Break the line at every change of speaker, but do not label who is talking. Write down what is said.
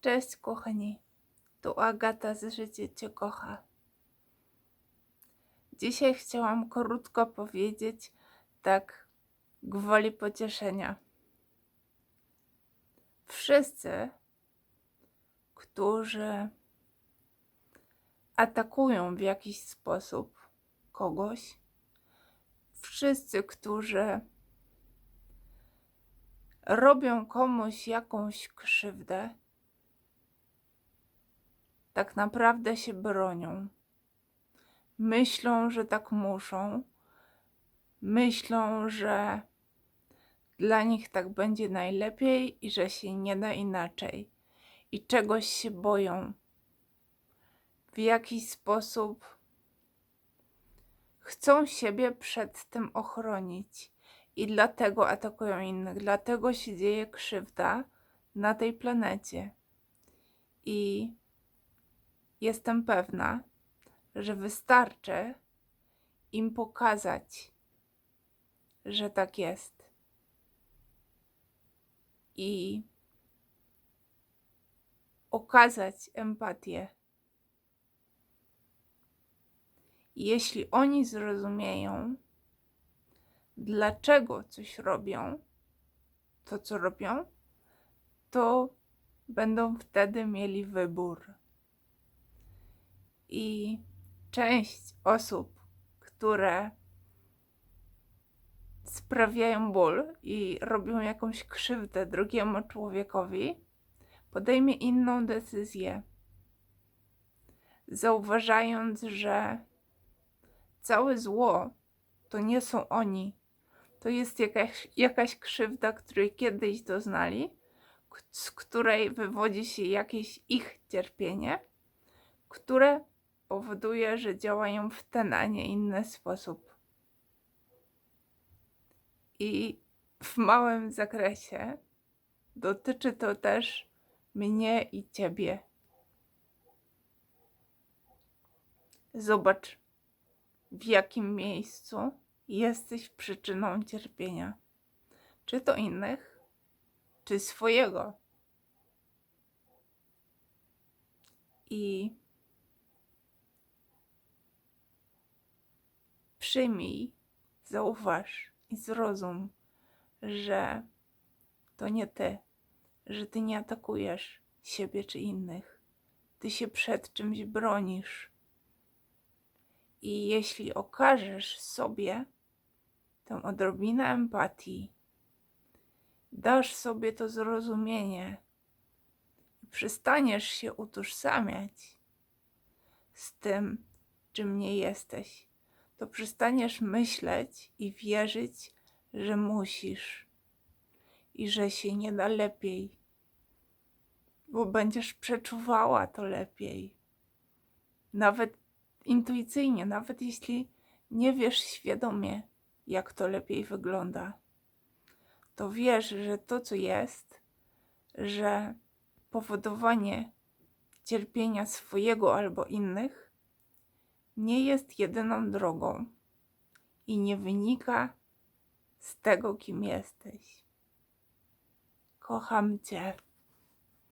Cześć kochani, tu Agata z Życie Cię kocha. Dzisiaj chciałam krótko powiedzieć, tak gwoli pocieszenia. Wszyscy, którzy atakują w jakiś sposób kogoś, wszyscy, którzy robią komuś jakąś krzywdę, tak naprawdę się bronią. Myślą, że tak muszą. Myślą, że dla nich tak będzie najlepiej i że się nie da inaczej. I czegoś się boją. W jakiś sposób chcą siebie przed tym ochronić. I dlatego atakują innych. Dlatego się dzieje krzywda na tej planecie. I jestem pewna, że wystarczy im pokazać, że tak jest. I okazać empatię. Jeśli oni zrozumieją, dlaczego coś robią, to co robią, to będą wtedy mieli wybór i część osób, które sprawiają ból i robią jakąś krzywdę drugiemu człowiekowi, podejmie inną decyzję, zauważając, że całe zło to nie są oni. To jest jakaś, jakaś krzywda, której kiedyś doznali, z której wywodzi się jakieś ich cierpienie, które powoduje, że działają w ten, a nie inny sposób. I w małym zakresie dotyczy to też mnie i ciebie. Zobacz, w jakim miejscu jesteś przyczyną cierpienia. Czy to innych, czy swojego. I przyjmij, zauważ i zrozum, że to nie ty, że ty nie atakujesz siebie czy innych. Ty się przed czymś bronisz. I jeśli okażesz sobie tę odrobinę empatii, dasz sobie to zrozumienie i przestaniesz się utożsamiać z tym, czym nie jesteś to przestaniesz myśleć i wierzyć, że musisz i że się nie da lepiej, bo będziesz przeczuwała to lepiej. Nawet intuicyjnie, nawet jeśli nie wiesz świadomie, jak to lepiej wygląda, to wiesz, że to, co jest, że powodowanie cierpienia swojego albo innych nie jest jedyną drogą i nie wynika z tego, kim jesteś. Kocham Cię.